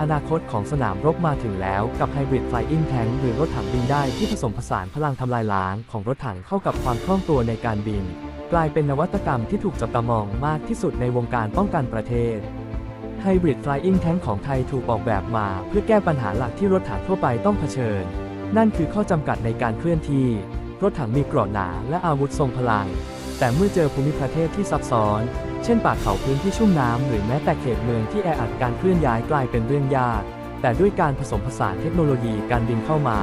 อนาคตของสนามรบมาถึงแล้วกับ Hybrid Flying Tank หรือรถถังบินได้ที่ผสมผสานพลังทำลายล้างของรถถังเข้ากับความคล่องตัวในการบิน กลายเป็นนวัตกรรมที่ถูกจับตามองมากที่สุดในวงการป้องกันประเทศ Hybrid Flying Tank ของไทยถูกออกแบบมาเพื่อแก้ปัญหาหลักที่รถถังทั่วไปต้องเผชิญ นั่นคือข้อจำกัดในการเคลื่อนที่ รถถังมีเกราะหนาและอาวุธทรงพลัง แต่เมื่อเจอภูมิประเทศที่ซับซ้อน เช่นป่าเขาพื้นที่ชุ่มน้ำหรือแม้แต่เขตเมืองที่แออัดการเคลื่อนย้ายกลายเป็นเรื่องยาก แต่ด้วยการผสมผสานเทคโนโลยีการบินเข้ามา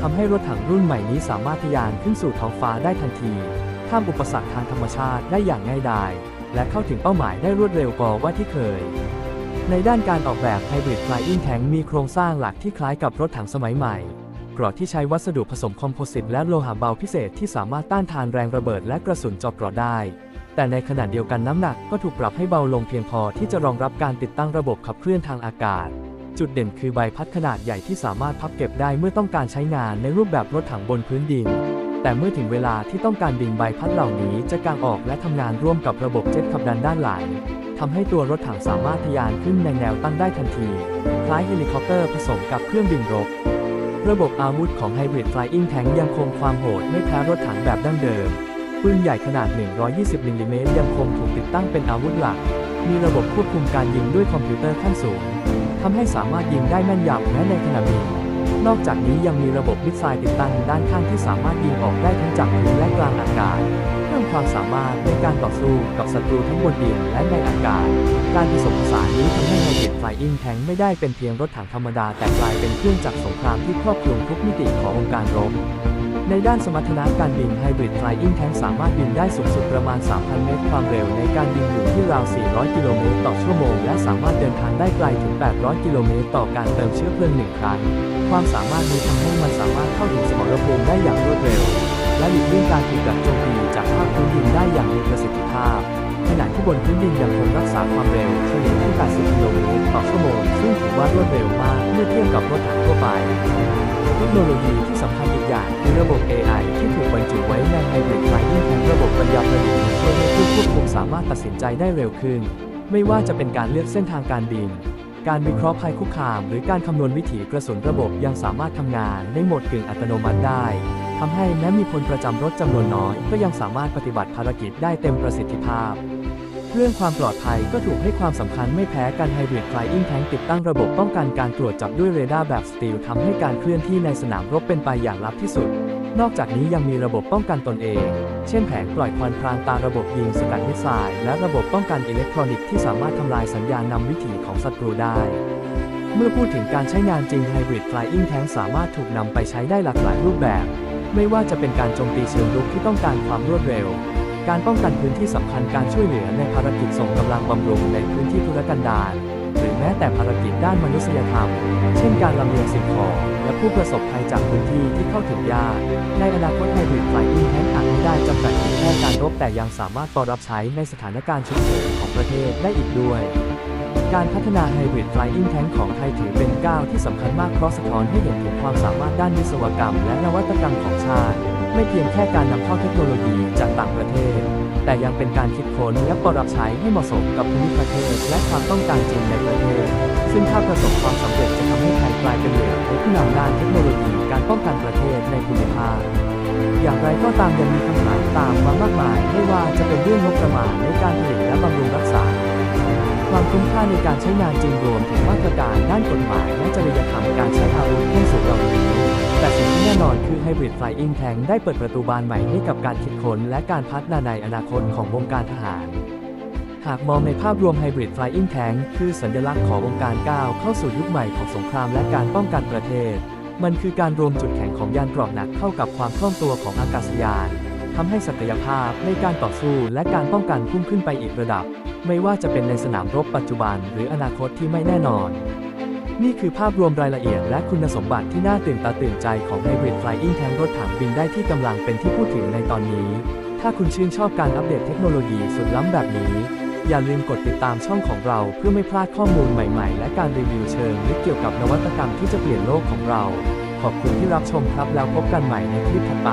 ทำให้รถถังรุ่นใหม่นี้สามารถทะยานขึ้นสู่ท้องฟ้าได้ทันทีข้ามอุปสรรคทางธรรมชาติได้อย่างง่ายดาย และเข้าถึงเป้าหมายได้รวดเร็วกว่าว่าที่เคย ในด้านการออกแบบ Hybrid Flying Tank มีโครงสร้างหลักที่คล้ายกับรถถังสมัยใหม่ กราะที่ใช้วัสดุผสมคอมโพสิตและโลหะเบาพิเศษที่สามารถต้านทานแรงระเบิดและกระสุนเจาะกราะได้ แต่ในขณะเดียวกันน้ำหนักก็ถูกปรับให้เบาลงเพียงพอที่จะรองรับการติดตั้งระบบขับเคลื่อนทางอากาศ จุดเด่นคือใบพัดขนาดใหญ่ที่สามารถพับเก็บได้เมื่อต้องการใช้งานในรูปแบบรถถังบนพื้นดิน แต่เมื่อถึงเวลาที่ต้องการบินใบพัดเหล่านี้จะกางออกและทำงานร่วมกับระบบเจ็ตขับดันด้านหลังทำให้ตัวรถถังสามารถทะยานขึ้นในแนวตั้งได้ทันที คล้ายเฮลิคอปเตอร์ผสมกับเครื่องบินรบ ระบบอาวุธของ Hybrid Flying Tank ยังคงความโหดไม่แพ้รถถังแบบดั้งเดิม ปืนใหญ่ขนาด 120มิลลิเมตรยังคงถูกติดตั้งเป็นอาวุธหลัก มีระบบควบคุมการยิงด้วยคอมพิวเตอร์ขั้นสูง ทำให้สามารถยิงได้แม่นยำแม้ในขณะบิน นอกจากนี้ยังมีระบบมิสไซล์ติดตั้งด้านข้างที่สามารถยิงออกได้ทั้งจากพื้นและกลางอากาศ เพิ่มความสามารถในการต่อสู้กับศัตรูทั้งบนดินและในอากาศ การผสมผสานนี้ทำให้ Hybrid Flying Tank ไม่ได้เป็นเพียงรถถังธรรมดาแต่กลายเป็นเครื่องจักรสงครามที่ครอบคลุมทุกมิติขององค์การรบในด้านสมรรถนะการบิน Hybrid Flying Tank สามารถบินได้สูงสุดประมาณ 3,000 เมตร ความเร็วในการบินอยู่ที่ราว 400 กิโลเมตรต่อชั่วโมง และสามารถเดินทางได้ไกลถึง 800 กิโลเมตร ต่อการเติมเชื้อเพลิงหนึ่งครั้ง ความสามารถนี้ทำให้มันสามารถเข้าถึงสมรภูมิได้อย่างรวดเร็ว และหลีกเลี่ยงการถูกดักโจมตีจากภาคพื้นดินได้อย่างมีประสิทธิภาพ ขณะที่บนพื้นดินยังคงรักษาความเร็วเฉลี่ยที่ 80 กิโลเมตรต่อชั่วโมง ซึ่งถือว่ารวดเร็วมากเมื่อเทียบกับรถถังทั่วไป เทคโนโลยีที่สำคัญอีกอย่างคือระบบ AI ที่ถูกบรรจุไว้ใน Hybrid Flying Tank ระบบปัญญาประดิษฐ์ช่วยให้ผู้ควบคุมสามารถตัดสินใจได้เร็วขึ้น ไม่ว่าจะเป็นการเลือกเส้นทางการบินการวิเคราะห์ภัยคุกคาม หรือการคำนวณวิถีกระสุนระบบยังสามารถทำงานในโหมดกึ่งอัตโนมัติได้ ทำให้แม้มีพลประจำรถจำนวนน้อย ก็ยังสามารถปฏิบัติภารกิจได้เต็มประสิทธิภาพ เรื่องความปลอดภัยก็ถูกให้ความสำคัญไม่แพ้กัน Hybrid Flying Tank ติดตั้งระบบป้องกันการตรวจจับด้วยเรดาร์แบบสตีลทำให้การเคลื่อนที่ในสนามรบเป็นไปอย่างลับที่สุด นอกจากนี้ยังมีระบบป้องกันตนเอง เช่นแผงปล่อยควันพรางตาระบบยิงสกัดมิสไซล์และระบบป้องกันอิเล็กทรอนิกส์ที่สามารถทำลายสัญญาณนำวิถีของศัตรูได้เมื่อพูดถึงการใช้งานจริง Hybrid Flying Tank สามารถถูกนำไปใช้ได้หลากหลายรูปแบบ ไม่ว่าจะเป็นการโจมตีเชิงรุกที่ต้องการความรวดเร็ว การป้องกันพื้นที่สำคัญการช่วยเหลือในภารกิจส่งกำลังบำรุงในพื้นที่ธุรกันดารหรือแม้แต่ภารกิจด้านมนุษยธรรม เช่นการลำเลียงสิ่งของและผู้ประสบภัยจากพื้นที่ที่เข้าถึงยาก ในอนาคตไฮบริดไฟอิงแท้นอาจไม่ได้จำกัดเพียงแค่การรบแต่ยังสามารถต่อรับใช้ในสถานการณ์ฉุกเฉินของประเทศได้อีกด้วย การพัฒนาไฮบริดไฟอิงแทนของไทยถือ -19 ที่สำคัญมากเพราะสะท้อนให้เห็นถึงความสามารถด้านวิศวกรรม และนวัตกรรมของชาติ ไม่เพียงแค่การนำเข้าเทคโนโลยีจากต่างประเทศ แต่ยังเป็นการคิดค้นและปรับใช้ให้เหมาะสมกับภูมิประเทศ และความต้องการจริงในประเทศ ซึ่งถ้าประสบความสำเร็จจะทำให้ไทยกลายเป็นหนึ่งในผู้นำด้านเทคโนโลยีการป้องกันประเทศในภูมิภาคอย่างไรก็ตามยังมีคำถามตามมามากมาย ไม่ว่าจะเป็นเรื่องงบประมาณในการผลิตและบำรุงรักษา ความคุ้มค่าในการใช้งานจริงรวมถึงมาตรการด้านกฎหมายและจริยธรรมการใช้อาวุธเครื่องสูบเหล่านี้แต่สิ่งที่แน่นอนคือ Hybrid Flying Tank ได้เปิดประตูบานใหม่ให้กับการคิดค้นและการพัฒนาในอนาคตของวงการทหาร หากมองในภาพรวม Hybrid Flying Tank คือสัญลักษณ์ของวงการก้าวเข้าสู่ยุคใหม่ของสงครามและการป้องกันประเทศ มันคือการรวมจุดแข็งของยานเกราะหนักเข้ากับความคล่องตัวของอากาศยานทำให้ศักยภาพในการต่อสู้และการป้องกันพุ่งขึ้นไปอีกระดับ ไม่ว่าจะเป็นในสนามรบปัจจุบันหรืออนาคตที่ไม่แน่นอน นี่คือภาพรวมรายละเอียดและคุณสมบัติที่น่าตื่นตาตื่นใจของ Hybrid Flying Tank รถถังบินได้ที่กำลังเป็นที่พูดถึงในตอนนี้ ถ้าคุณชื่นชอบการอัปเดตเทคโนโลยีสุดล้ำแบบนี้ อย่าลืมกดติดตามช่องของเราเพื่อไม่พลาดข้อมูลใหม่ๆ และการรีวิวเชิงลึกเกี่ยวกับนวัตกรรมที่จะเปลี่ยนโลกของเรา ขอบคุณที่รับชมครับแล้วพบกันใหม่ในคลิปถัดไป